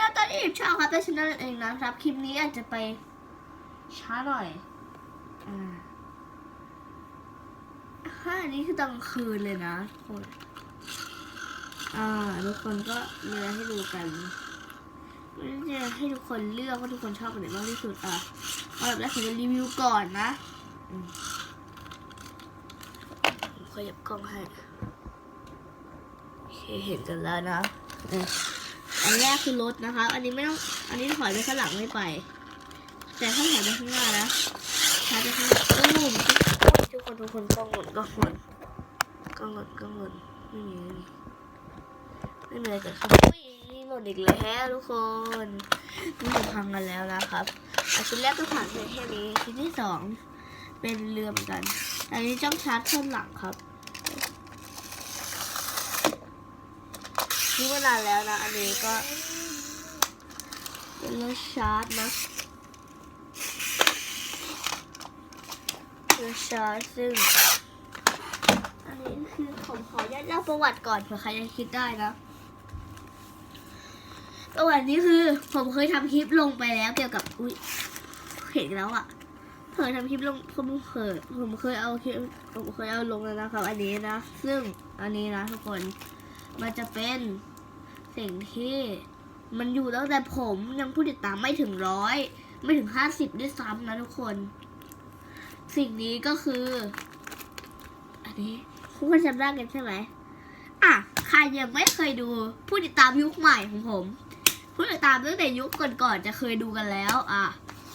ดีครับตอนนี้อยู่ช่องครับเป็นชแนลเองนะครับ คลิปนี้อาจจะไปช้าหน่อย อ่าฮ่าอันนี้คือตอนกลางคืนเลยนะทุกคน อ่า ทุกคนก็เลยให้ดูกันจะให้ทุกคนเลือกว่าทุกคนชอบอันไหนมากที่สุดอะเอาแบบแรกผมจะรีวิวก่อนนะอืมผมขยับกล้องให้ โอเค เห็นกันแล้วนะเอออันแรกคือรถนะคะ อันนี้ไม่ต้อง อันนี้ถอยไปข้างหลังไม่ไป แต่ถ้าถอยไปข้างหน้านะถอยไปข้างหลังก็หมุนทุกคนทุกคนกล้องหมุนกล้องหมุนกล้องหมุนกล้องหมุนไม่มีไม่มีอะไรเกิดขึ้นอุ้ยนี่หล่นอีกแล้วทุกคนนี่ผมพังกันแล้วนะครับอันชิ้นแรกก็ผ่านไปแค่นี้ชิ้นที่สองเป็นเรือเหมือนกัน อันนี้จ้องชาร์จเครื่องหลังครับ นี่มานานแล้วนะ อันนี้ก็เป็นรถชาร์จนะรถชาร์จซึ่ง อันนี้คือผมขออนุญาตเล่าประวัติก่อนเผื่อใครยังคิดได้นะประวัตินี้คือ ผมเคยทำคลิปลงไปแล้วเกี่ยวกับอุ้ยเห็นแล้วอะเคยทำคลิปลงผมเคยผมเคยเอาคลิปผมเคยเอาลงแล้วนะครับ อันนี้นะ ซึ่งอันนี้นะทุกคนมันจะเป็น สิ่งที่มันอยู่ตั้งแต่ผมยังผู้ติดตามไม่ถึงร้อยไม่ถึงห้าสิบด้วยซ้ำนะทุกคน สิ่งนี้ก็คือ อันนี้ทุกคนจำได้กันใช่ไหมอะใครยังไม่เคยดูผู้ติดตามยุคใหม่ของผม ผู้ติดตามตั้งแต่ยุคก่อนๆจะเคยดูกันแล้ว อะ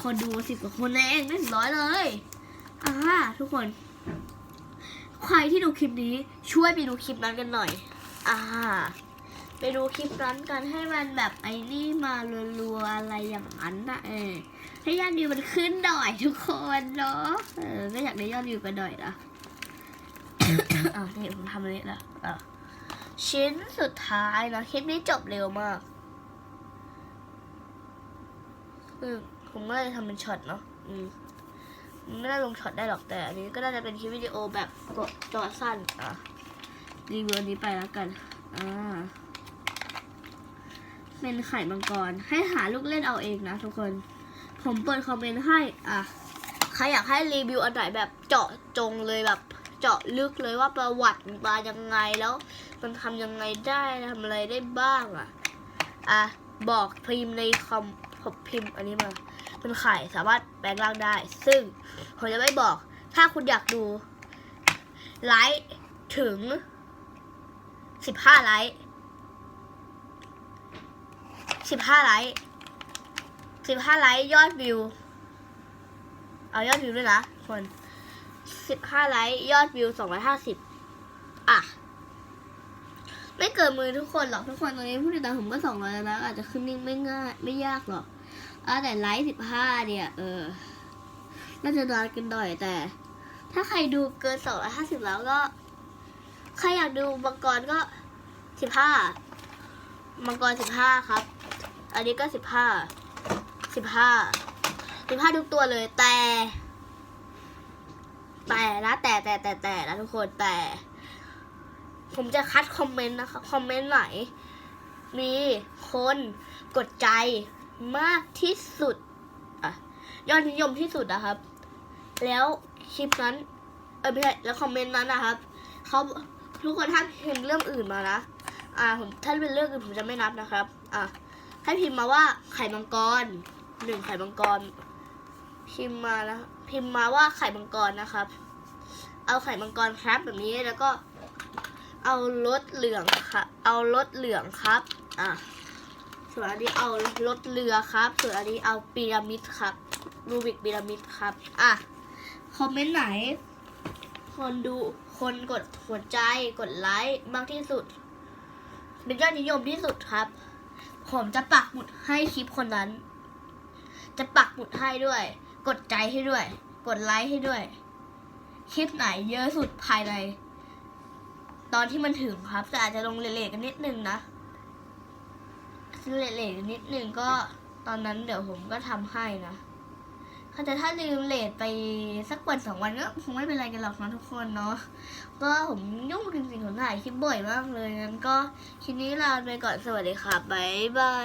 คนดูสิบกว่าคนเองไม่ถึงร้อยเลยอ่าทุกคน ใครที่ดูคลิปนี้ช่วยไปดูคลิปนั้นกันหน่อย อ่า ไปดูคลิปนั้นกันให้มันแบบไอ้นี่มารัวๆอะไรอย่างนั้นนะเออให้ยอดวิวมันขึ้นหน่อยทุกคนเนาะเออก็อยากได้ยอดวิวกันหน่อยนะอ่านี่ผมทำอันนี้แล้วอะชิ้นสุดท้ายนะคลิปนี้จบเร็วมากคือผมก็เลยทำเป็นช็อตเนาะอืมไม่ได้ลงช็อตได้หรอกแต่อันนี้ก็น่าจะเป็นคลิปวิดีโอแบบตัวตัวสั้นอะรีวิวนี้ไปแล้วกันอ่า เป็นไข่มังกร ให้หาลูกเล่นเอาเองนะทุกคน ผมเปิดคอมเมนต์ให้ อะ ใครอยากให้รีวิวอันไหนแบบเจาะจงเลยแบบเจาะลึกเลยว่าประวัติมันมายังไงแล้ว มันทำยังไงได้ทำอะไรได้บ้างอะ อะ บอกพิมพ์ในคอมผมพิมพ์อันนี้มา เป็นไข่สามารถแปลงร่างได้ ซึ่งผมจะไม่บอก ถ้าคุณอยากดูไลค์ถึงสิบห้าไลค์ สิบห้าไลค์สิบห้าไลค์ยอดวิว เอายอดวิวด้วยนะคนสิบห้าไลค์ยอดวิวสองร้อยห้าสิบอะ ไม่เกินมือทุกคนหรอกทุกคนตอนนี้ผู้ติดตามผมก็สองร้อยแล้วนะอาจจะขึ้นนิ่งไม่ง่าย ไม่ยากหรอกอะแต่ไลค์สิบห้าเนี่ย เออน่าจะนานกันหน่อยแต่ ถ้าใครดูเกินสองร้อยห้าสิบแล้วก็ ใครอยากดูมังกรก็สิบห้ามังกรสิบห้าครับ อันนี้ก็สิบห้า สิบห้า สิบห้าทุกตัวเลยแต่ แต่นะแต่แต่แต่แต่นะทุกคนแต่ ผมจะคัดคอมเมนต์นะคะคอมเมนต์ไหน มีคนกดใจมากที่สุดอะยอดนิยมที่สุดนะครับ แล้วคลิปนั้น เออไม่ใช่แล้วคอมเมนต์นั้นนะครับเขาทุกคนถ้าพิมพ์เรื่องอื่นมานะ อ่า ผมถ้าเป็นเรื่องอื่นผมจะไม่นับนะครับ อะ ให้พิมพ์มาว่าไข่มังกรหนึ่งไข่มังกร พิมพ์มานะพิมพ์มาว่าไข่มังกรนะครับ เอาไข่มังกรครับแบบนี้แล้วก็เอารถเหลืองค่ะ เอารถเหลืองครับ อะ ส่วนอันนี้เอารถเรือครับ ส่วนอันนี้เอาพีระมิดครับ รูบิกพีระมิดครับ อะ คอมเมนต์ไหน คนดู คนกดหัวใจ กดไลค์มากที่สุด เป็นยอดนิยมที่สุดครับ ผมจะปักหมุดให้คลิปคนนั้น จะปักหมุดให้ด้วย กดใจให้ด้วย กดไลค์ให้ด้วย คลิปไหนเยอะสุดภายใน ตอนที่มันถึงครับ แต่อาจจะลงเลทๆกันนิดนึงนะเลทๆกันนิดนึงก็ตอนนั้นเดี๋ยวผมก็ทำให้นะ แต่ถ้าลืมเลทไปสักวันสองวันก็คงไม่เป็นไรกันหรอกนะทุกคนเนาะก็ผมยุ่งจริงๆผมถ่ายคลิปบ่อยมากเลยงั้นก็คลิปนี้ลาไปก่อนสวัสดีค่ะบ๊ายบาย